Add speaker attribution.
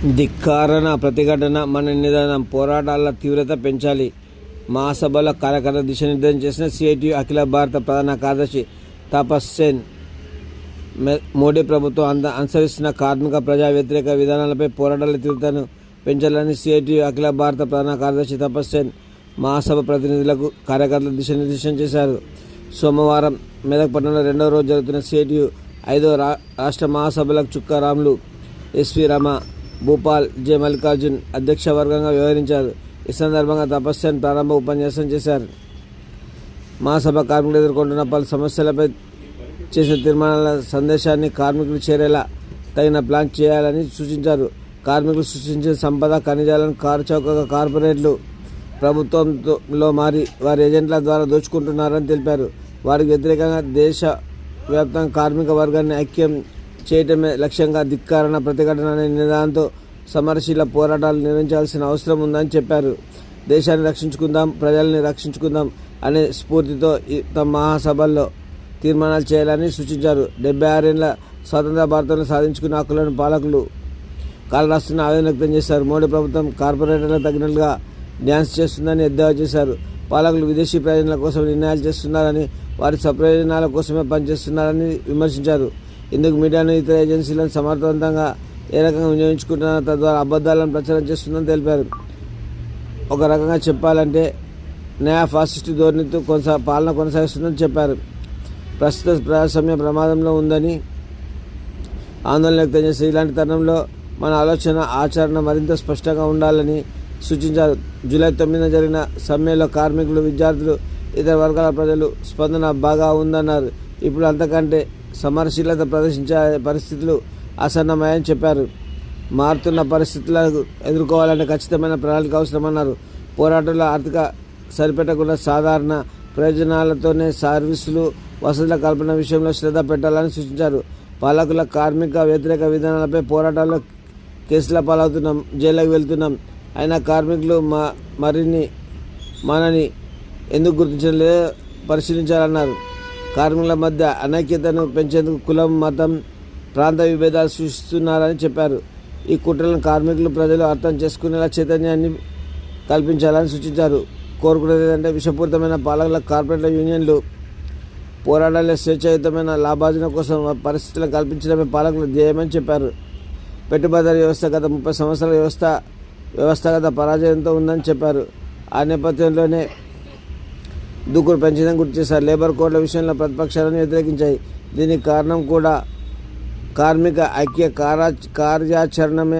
Speaker 1: ధిక్కారణ ప్రతిఘటన మన నిదానం పోరాటాల తీవ్రత పెంచాలి. మహాసభల కార్యకర్త దిశానిర్దేశం చేసిన సిఐటియు అఖిల భారత ప్రధాన కార్యదర్శి తపస్ సేన్ మోడీ ప్రభుత్వం అంద అనుసరిస్తున్న కార్మిక ప్రజా వ్యతిరేక విధానాలపై పోరాటాల తీవ్రతను పెంచాలని సిఐటియు అఖిల భారత ప్రధాన కార్యదర్శి తపస్ సేన్ మహాసభ ప్రతినిధులకు కార్యకర్తలు దిశానిర్దేశం చేశారు. సోమవారం మెదక్ పట్టణంలో రెండవ రోజు జరుగుతున్న సిఐటియు ఐదో రా రాష్ట్ర మహాసభలకు Chukka Ramulu S V Rama Bhupal J. Mallikarjun అధ్యక్ష వర్గంగా వ్యవహరించారు. ఈ సందర్భంగా తపస్యాన్ ప్రారంభ ఉపన్యాసం చేశారు. మహాసభ కార్మికులు ఎదుర్కొంటున్న పలు సమస్యలపై చేసిన తీర్మానాల సందేశాన్ని కార్మికులు చేరేలా తగిన ప్లాన్ చేయాలని సూచించారు. కార్మికులు సృష్టించిన సంపద ఖనిజాలను కారు చౌకగా కార్పొరేట్లు ప్రభుత్వంలో మారి వారి ఏజెంట్ల ద్వారా దోచుకుంటున్నారని తెలిపారు. వారికి వ్యతిరేకంగా దేశ వ్యాప్తంగా కార్మిక వర్గాన్ని ఐక్యం చేయటమే లక్ష్యంగా ధిక్కారణ ప్రతిఘటన అనే నినాదంతో సమరశీల పోరాటాలు నిర్వహించాల్సిన అవసరం ఉందని చెప్పారు. దేశాన్ని రక్షించుకుందాం ప్రజల్ని రక్షించుకుందాం అనే స్ఫూర్తితో ఈ తమ మహాసభల్లో తీర్మానాలు చేయాలని సూచించారు. డెబ్బై ఆరేళ్ళ స్వతంత్ర భారతంలో సాధించుకున్న హక్కులను పాలకులు కాలరాస్తున్న ఆవేదన వ్యక్తం చేశారు. మోడీ ప్రభుత్వం కార్పొరేటర్లకు తగినట్లుగా డ్యాన్స్ చేస్తుందని ఎద్దేవా చేశారు. పాలకులు విదేశీ ప్రయోజనాల కోసం నిర్ణయాలు చేస్తున్నారని వారి స్వప్రయోజనాల కోసమే పనిచేస్తున్నారని విమర్శించారు. ఇందుకు మీడియాను ఇతర ఏజెన్సీలను సమర్థవంతంగా ఏ రకంగా వినియోగించుకుంటున్నారో తద్వారా అబద్ధాలను ప్రచారం చేస్తుందని తెలిపారు. ఒక రకంగా చెప్పాలంటే న్యాయ ఫాసిస్టు ధోరణితో కొనసా పాలన కొనసాగిస్తుందని చెప్పారు. ప్రస్తుత ప్రజాస్వామ్య ప్రమాదంలో ఉందని ఆందోళన వ్యక్తం చేసి ఇలాంటి తరుణంలో మన ఆలోచన ఆచరణ మరింత స్పష్టంగా ఉండాలని సూచించారు. జూలై తొమ్మిదిన జరిగిన సమ్మెలో కార్మికులు విద్యార్థులు ఇతర వర్గాల ప్రజలు స్పందన బాగా ఉందన్నారు. ఇప్పుడు అంతకంటే సమరశీలత ప్రదర్శించే పరిస్థితులు ఆసన్నమయ్యని చెప్పారు. మారుతున్న పరిస్థితులను ఎదుర్కోవాలంటే ఖచ్చితమైన ప్రణాళిక అవసరమన్నారు. పోరాటంలో ఆర్థిక సరిపెట్టకుండా సాధారణ ప్రయోజనాలతోనే సర్వీసులు వసతుల కల్పన విషయంలో శ్రద్ధ పెట్టాలని సూచించారు. పాలకుల కార్మిక వ్యతిరేక విధానాలపై పోరాటాల్లో కేసుల పాలవుతున్నాం జైలుకి వెళ్తున్నాం. అయినా కార్మికులు మా మరిన్ని మనని ఎందుకు గుర్తించడం లేదో పరిశీలించాలన్నారు. కార్మికుల మధ్య అనైక్యతను పెంచేందుకు కులం మతం ప్రాంత విభేదాలు సృష్టిస్తున్నారని చెప్పారు. ఈ కుట్రలను కార్మికులు ప్రజలు అర్థం చేసుకునేలా చైతన్యాన్ని కల్పించాలని సూచించారు. కోరుకునేది ఏంటంటే విషపూరితమైన పాలకుల కార్పొరేట్ల యూనియన్లు పోరాటాలే స్వేచ్ఛాయుతమైన లాభార్జన కోసం పరిస్థితులను కల్పించడమే పాలకుల ధ్యేయమని చెప్పారు. పెట్టుబడిదారు వ్యవస్థ గత ముప్పై సంవత్సరాల వ్యవస్థ వ్యవస్థాగత పరాజయంతో ఉందని చెప్పారు. ఆ నేపథ్యంలోనే దూకుడు పెంచడం గుర్తు చేశారు లేబర్ కోడ్ల విషయంలో ప్రతిపక్షాలను వ్యతిరేకించాయి. దీనికి కారణం కూడా కార్మిక ఐక్య కార్య కార్యాచరణమే